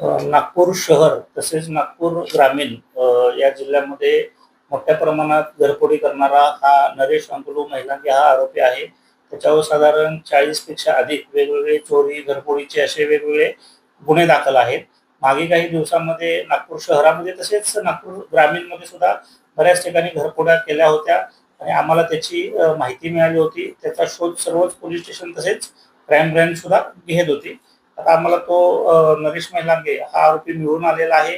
नागपूर शहर तसेच नागपूर ग्रामीण या जिल्ह्यामध्ये मोठ्या प्रमाणात घरफोडी करणारा हा नरेश अंकुलू महिलांगे हा आरोपी आहे. त्याच्यावर साधारण चाळीसपेक्षा अधिक वेगवेगळे चोरी घरफोडीचे असे वेगवेगळे गुन्हे दाखल आहेत. मागे काही दिवसांमध्ये नागपूर शहरामध्ये तसेच नागपूर ग्रामीणमध्ये सुद्धा बऱ्याच ठिकाणी घरफोड्या केल्या होत्या आणि आम्हाला त्याची माहिती मिळाली होती. त्याचा शोध सर्वच पोलीस स्टेशन तसेच क्राईम ब्रँच सुद्धा घेत होती. आता आम्हाला तो नरेश मैलांगे हा आरोपी मिळून आलेला आहे.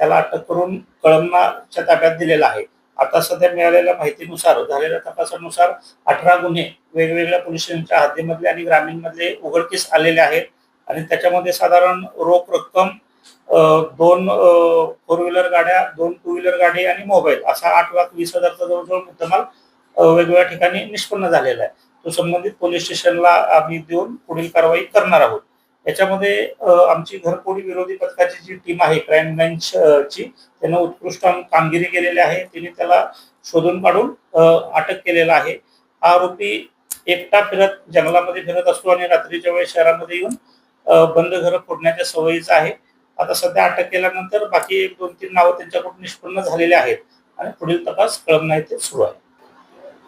त्याला अटक करून कळमनाच्या ताब्यात दिलेला आहे. आता सध्या मिळालेल्या माहितीनुसार झालेल्या तपासानुसार अठरा गुन्हे वेगवेगळ्या पोलीस स्टेशनच्या हद्दीमधले आणि ग्रामीणमधले उघडकीस आलेले आहेत. आणि त्याच्यामध्ये साधारण रोख रक्कम दोन फोर व्हीलर गाड्या दोन टू व्हीलर गाडी आणि मोबाईल असा आठ लाख वीस हजारचा जवळजवळ मुद्देमाल वेगवेगळ्या ठिकाणी निष्पन्न झालेला आहे. तो संबंधित पोलीस स्टेशनला आम्ही देऊन पुढील कारवाई करणार आहोत. याच्यामध्ये आमची घरफोडी विरोधी पथकाची जी टीम आहे क्राईम ब्रँच ची त्यानं उत्कृष्ट कामगिरी केलेली आहे. तिने त्याला शोधून काढून अटक केलेला आहे. हा आरोपी एकटा फिरत जंगलामध्ये फिरत असतो आणि रात्रीच्या वेळेस शहरामध्ये येऊन बंद घरं फोडण्याच्या सवयीचा आहे. आता सध्या अटक केल्यानंतर बाकी एक दोन तीन नावं त्यांच्याकडून निष्पन्न झालेले आहेत. आणि पुढील तपास कळमना येथे सुरू आहे.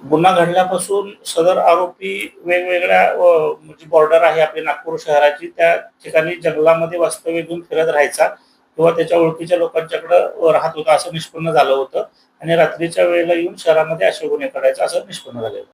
गुन्हा घडल्यापासून सदर आरोपी वेगवेगळ्या म्हणजे बॉर्डर आहे आपली नागपूर शहराची त्या ठिकाणी जंगलामध्ये वास्तव्य घेऊन फिरत राहायचा किंवा त्याच्या ओळखीच्या लोकांच्याकडं राहत होता असं निष्पन्न झालं होतं. आणि रात्रीच्या वेळेला येऊन शहरामध्ये असे गुन्हे करायचा असं निष्पन्न झालेलं